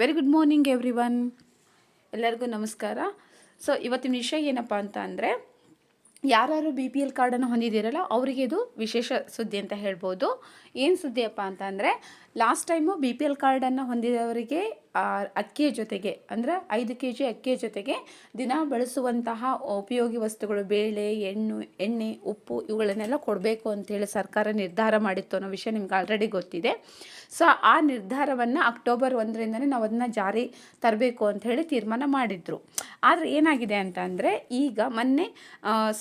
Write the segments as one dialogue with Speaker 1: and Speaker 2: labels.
Speaker 1: Very good morning every one ಎಲ್ಲರಿಗೂ ನಮಸ್ಕಾರ. So ಇವತ್ತಿನ ವಿಷಯ ಏನಪ್ಪ ಅಂತ ಅಂದರೆ, ಯಾರ್ಯಾರು ಬಿ ಪಿ ಎಲ್ ಕಾರ್ಡನ್ನು ಹೊಂದಿದ್ದೀರಲ್ಲ, ಅವರಿಗೆ ಇದು ವಿಶೇಷ ಸುದ್ದಿ ಅಂತ ಹೇಳ್ಬೋದು. ಏನು ಸುದ್ದಿಯಪ್ಪ ಅಂತ ಅಂದರೆ last time B P L ಕಾರ್ಡನ್ನು ಹೊಂದಿದವರಿಗೆ ಅಕ್ಕಿಯ ಜೊತೆಗೆ, ಅಂದರೆ ಐದು ಕೆ ಜಿ ಅಕ್ಕಿಯ ಜೊತೆಗೆ ದಿನ ಬಳಸುವಂತಹ ಉಪಯೋಗಿ ವಸ್ತುಗಳು ಬೇಳೆ, ಎಣ್ಣು, ಎಣ್ಣೆ, ಉಪ್ಪು ಇವುಗಳನ್ನೆಲ್ಲ ಕೊಡಬೇಕು ಅಂತೇಳಿ ಸರ್ಕಾರ ನಿರ್ಧಾರ ಮಾಡಿತ್ತು ಅನ್ನೋ ವಿಷಯ ನಿಮ್ಗೆ ಆಲ್ರೆಡಿ ಗೊತ್ತಿದೆ. ಸೊ ಆ ನಿರ್ಧಾರವನ್ನು ಅಕ್ಟೋಬರ್ ಒಂದರಿಂದನೇ ನಾವು ಅದನ್ನು ಜಾರಿ ತರಬೇಕು ಅಂತ ಹೇಳಿ ತೀರ್ಮಾನ ಮಾಡಿದ್ರು. ಆದರೆ ಏನಾಗಿದೆ ಅಂತ ಅಂದರೆ ಈಗ ಮೊನ್ನೆ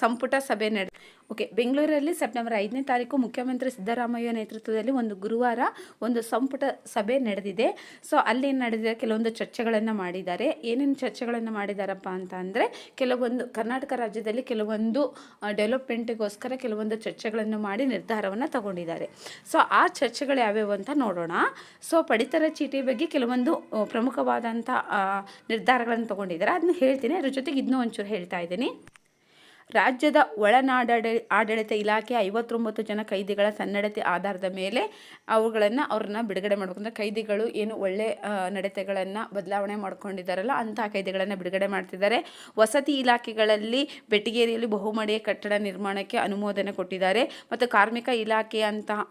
Speaker 1: ಸಂಪುಟ ಸಭೆ ನಡೆ ಓಕೆ, ಬೆಂಗಳೂರಲ್ಲಿ ಸೆಪ್ಟೆಂಬರ್ ಐದನೇ ತಾರೀಕು ಮುಖ್ಯಮಂತ್ರಿ ಸಿದ್ದರಾಮಯ್ಯ ನೇತೃತ್ವದಲ್ಲಿ ಒಂದು ಗುರುವಾರ ಒಂದು ಸಂಪುಟ ಸಭೆ ನಡೆದಿದೆ. ಸೊ, ಅಲ್ಲಿ ಏನು ನಡೆದಿದೆ? ಕೆಲವೊಂದು ಚರ್ಚೆಗಳನ್ನು ಮಾಡಿದ್ದಾರೆ. ಏನೇನು ಚರ್ಚೆಗಳನ್ನು ಮಾಡಿದಾರಪ್ಪ ಅಂತ ಅಂದರೆ, ಕೆಲವೊಂದು ಕರ್ನಾಟಕ ರಾಜ್ಯದಲ್ಲಿ ಕೆಲವೊಂದು ಡೆವಲಪ್ಮೆಂಟ್ಗೋಸ್ಕರ ಕೆಲವೊಂದು ಚರ್ಚೆಗಳನ್ನು ಮಾಡಿ ನಿರ್ಧಾರವನ್ನು ತಗೊಂಡಿದ್ದಾರೆ. ಸೊ, ಆ ಚರ್ಚೆಗಳು ಯಾವ್ಯಾವು ಅಂತ ನೋಡೋಣ. ಸೊ, ಪಡಿತರ ಚೀಟಿ ಬಗ್ಗೆ ಕೆಲವೊಂದು ಪ್ರಮುಖವಾದಂಥ ನಿರ್ಧಾರಗಳನ್ನು ತಗೊಂಡಿದ್ದಾರೆ. ಅದನ್ನ ಹೇಳ್ತೀನಿ. ಅದ್ರ ಜೊತೆಗೆ ಇನ್ನೂ ಒಂಚೂರು ಹೇಳ್ತಾ ಇದ್ದೀನಿ. ರಾಜ್ಯದ ಒಳನಾಡಳಿ ಆಡಳಿತ ಇಲಾಖೆ ಐವತ್ತೊಂಬತ್ತು ಜನ ಕೈದಿಗಳ ಸನ್ನಡತೆ ಆಧಾರದ ಮೇಲೆ ಅವುಗಳನ್ನು ಅವ್ರನ್ನ ಬಿಡುಗಡೆ ಮಾಡಬೇಕು. ಅಂದರೆ ಕೈದಿಗಳು ಏನು ಒಳ್ಳೆ ನಡತೆಗಳನ್ನು ಬದಲಾವಣೆ ಮಾಡ್ಕೊಂಡಿದ್ದಾರಲ್ಲ ಅಂತಹ ಕೈದಿಗಳನ್ನು ಬಿಡುಗಡೆ ಮಾಡ್ತಿದ್ದಾರೆ. ವಸತಿ ಇಲಾಖೆಗಳಲ್ಲಿ ಬೆಟ್ಟಿಗೇರಿಯಲ್ಲಿ ಬಹುಮಡಿಯ ಕಟ್ಟಡ ನಿರ್ಮಾಣಕ್ಕೆ ಅನುಮೋದನೆ ಕೊಟ್ಟಿದ್ದಾರೆ. ಮತ್ತು ಕಾರ್ಮಿಕ ಇಲಾಖೆಯಂತಹ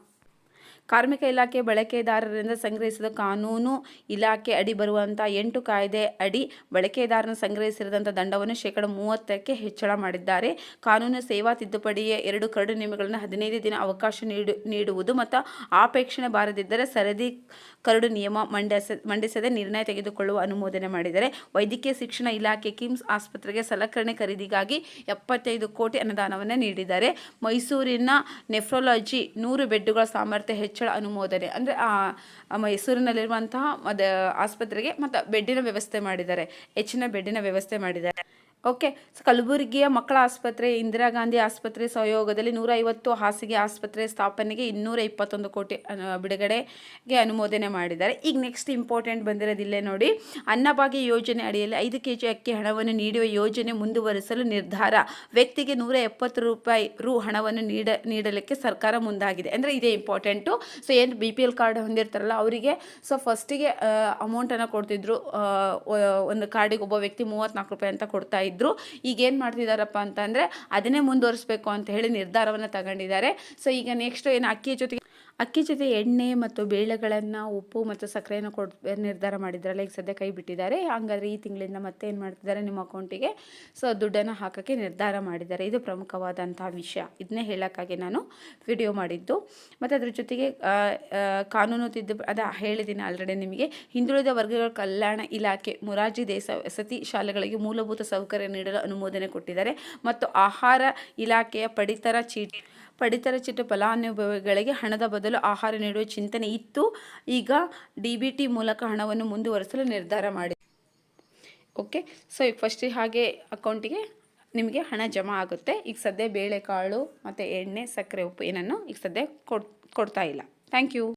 Speaker 1: ಕಾರ್ಮಿಕ ಇಲಾಖೆ ಬಳಕೆದಾರರಿಂದ ಸಂಗ್ರಹಿಸಿದ ಕಾನೂನು ಇಲಾಖೆ ಅಡಿ ಬರುವಂಥ ಎಂಟು ಕಾಯ್ದೆ ಅಡಿ ಬಳಕೆದಾರನ ಸಂಗ್ರಹಿಸಿದಂಥ ದಂಡವನ್ನು ಶೇಕಡ ಮೂವತ್ತಕ್ಕೆ ಹೆಚ್ಚಳ ಮಾಡಿದ್ದಾರೆ. ಕಾನೂನು ಸೇವಾ ತಿದ್ದುಪಡಿಯ ಎರಡು ಕರಡು ನಿಯಮಗಳನ್ನು ಹದಿನೈದು ದಿನ ಅವಕಾಶ ನೀಡು, ನೀಡುವುದು ಮತ್ತು ಆಪೇಕ್ಷಣೆ ಬಾರದಿದ್ದರೆ ಸರದಿ ಕರಡು ನಿಯಮ ಮಂಡಿಸ ಮಂಡಿಸದೆ ನಿರ್ಣಯ ತೆಗೆದುಕೊಳ್ಳುವ ಅನುಮೋದನೆ ಮಾಡಿದ್ದಾರೆ. ವೈದ್ಯಕೀಯ ಶಿಕ್ಷಣ ಇಲಾಖೆ ಕಿಮ್ಸ್ ಆಸ್ಪತ್ರೆಗೆ ಸಲಕರಣೆ ಖರೀದಿಗಾಗಿ ಎಪ್ಪತ್ತೈದು ಕೋಟಿ ಅನುದಾನವನ್ನು ನೀಡಿದ್ದಾರೆ. ಮೈಸೂರಿನ ನೆಫ್ರಾಲಜಿ ನೂರು ಬೆಡ್ಡುಗಳ ಸಾಮರ್ಥ್ಯ ಹೆಚ್ಚಳ ಅನುಮೋದನೆ ಅಂದರೆ ಮೈಸೂರಿನಲ್ಲಿರುವಂತಹ ಮದ ಆಸ್ಪತ್ರೆಗೆ ಮತ್ತು ಬೆಡ್ಡಿನ ವ್ಯವಸ್ಥೆ ಮಾಡಿದ್ದಾರೆ ಹೆಚ್ಚಿನ ಬೆಡ್ಡಿನ ವ್ಯವಸ್ಥೆ ಮಾಡಿದ್ದಾರೆ. ಓಕೆ, ಸೊ ಕಲಬುರಗಿಯ ಮಕ್ಕಳ ಆಸ್ಪತ್ರೆ, ಇಂದಿರಾ ಗಾಂಧಿ ಆಸ್ಪತ್ರೆ ಸಹಯೋಗದಲ್ಲಿ ನೂರ ಐವತ್ತು ಹಾಸಿಗೆ ಆಸ್ಪತ್ರೆ ಸ್ಥಾಪನೆಗೆ ಇನ್ನೂರ ಇಪ್ಪತ್ತೊಂದು ಕೋಟಿ ಬಿಡುಗಡೆಗೆ ಅನುಮೋದನೆ ಮಾಡಿದ್ದಾರೆ. ಈಗ ನೆಕ್ಸ್ಟ್ ಇಂಪಾರ್ಟೆಂಟ್ ಬಂದಿರೋದಿಲ್ಲೇ ನೋಡಿ. ಅನ್ನಭಾಗ್ಯ ಯೋಜನೆ ಅಡಿಯಲ್ಲಿ ಐದು ಕೆ ಜಿ ಅಕ್ಕಿ ಹಣವನ್ನು ನೀಡುವ ಯೋಜನೆ ಮುಂದುವರಿಸಲು ನಿರ್ಧಾರ. ವ್ಯಕ್ತಿಗೆ ನೂರ ಎಪ್ಪತ್ತು ರೂಪಾಯಿ ರು ಹಣವನ್ನು ನೀಡ, ನೀಡಲಿಕ್ಕೆ ಸರ್ಕಾರ ಮುಂದಾಗಿದೆ. ಅಂದರೆ ಇದೇ ಇಂಪಾರ್ಟೆಂಟು ಸೊ ಏನು ಬಿ ಪಿ ಎಲ್ ಕಾರ್ಡ್ ಹೊಂದಿರ್ತಾರಲ್ಲ, ಅವರಿಗೆ ಸೊ ಫಸ್ಟಿಗೆ ಅಮೌಂಟನ್ನು ಕೊಡ್ತಿದ್ರು. ಒಂದು ಕಾರ್ಡಿಗೆ ಒಬ್ಬ ವ್ಯಕ್ತಿ ಮೂವತ್ತ್ನಾಲ್ಕು ರೂಪಾಯಿ ಅಂತ ಕೊಡ್ತಾ ಇದ್ರು. ಈಗ ಏನು ಮಾಡ್ತಿದ್ದಾರಪ್ಪ ಅಂತಂದರೆ, ಅದನ್ನೇ ಮುಂದುವರಿಸಬೇಕು ಅಂತ ಹೇಳಿ ನಿರ್ಧಾರವನ್ನು ತಗೊಂಡಿದ್ದಾರೆ. ಸೊ ಈಗ ನೆಕ್ಸ್ಟ್ ಏನು ಅಕ್ಕಿ ಜೊತೆಗೆ ಅಕ್ಕಿ ಜೊತೆ ಎಣ್ಣೆ ಮತ್ತು ಬೇಳೆಗಳನ್ನು, ಉಪ್ಪು ಮತ್ತು ಸಕ್ಕರೆಯನ್ನು ಕೊಡ್, ನಿರ್ಧಾರ ಮಾಡಿದ್ರಲ್ಲ, ಈಗ ಸದ್ಯ ಕೈ ಬಿಟ್ಟಿದ್ದಾರೆ. ಹಂಗಾದ್ರೆ ಈ ತಿಂಗಳಿಂದ ಮತ್ತೆ ಏನು ಮಾಡ್ತಿದ್ದಾರೆ ನಿಮ್ಮ ಅಕೌಂಟಿಗೆ? ಸೊ, ದುಡ್ಡನ್ನು ಹಾಕೋಕ್ಕೆ ನಿರ್ಧಾರ ಮಾಡಿದ್ದಾರೆ. ಇದು ಪ್ರಮುಖವಾದಂತಹ ವಿಷಯ. ಇದನ್ನೇ ಹೇಳೋಕ್ಕಾಗಿ ನಾನು ವಿಡಿಯೋ ಮಾಡಿದ್ದು. ಮತ್ತು ಅದ್ರ ಜೊತೆಗೆ ಕಾನೂನು ತಿದ್ದು ಅದ ಹೇಳಿದ್ದೀನಿ ಆಲ್ರೆಡಿ ನಿಮಗೆ. ಹಿಂದುಳಿದ ವರ್ಗಗಳ ಕಲ್ಯಾಣ ಇಲಾಖೆ, ಮುರಾರ್ಜಿ ದೇಸ, ವಸತಿ ಶಾಲೆಗಳಿಗೆ ಮೂಲಭೂತ ಸೌಕರ್ಯ ನೀಡಲು ಅನುಮೋದನೆ ಕೊಟ್ಟಿದ್ದಾರೆ. ಮತ್ತು ಆಹಾರ ಇಲಾಖೆಯ ಪಡಿತರ ಚೀಟಿ ಪಡಿತರ ಚೀಟಿ ಫಲಾನುಭವಿಗಳಿಗೆ ಹಣದ ಬದಲು ಆಹಾರ ನೀಡುವ ಚಿಂತನೆ ಇತ್ತು. ಈಗ ಡಿ ಮೂಲಕ ಹಣವನ್ನು ಮುಂದುವರಿಸಲು ನಿರ್ಧಾರ ಮಾಡಿ. ಓಕೆ, ಸೊ ಈಗ ಫಸ್ಟ್ ಹಾಗೆ ಅಕೌಂಟಿಗೆ ನಿಮಗೆ ಹಣ ಜಮಾ ಆಗುತ್ತೆ. ಈಗ ಸದ್ಯ ಬೇಳೆಕಾಳು ಮತ್ತು ಎಣ್ಣೆ, ಸಕ್ಕರೆ, ಉಪ್ಪು ಏನನ್ನು ಈಗ ಸದ್ಯ ಕೊಡ್, ಕೊಡ್ತಾ ಇಲ್ಲ. Thank you.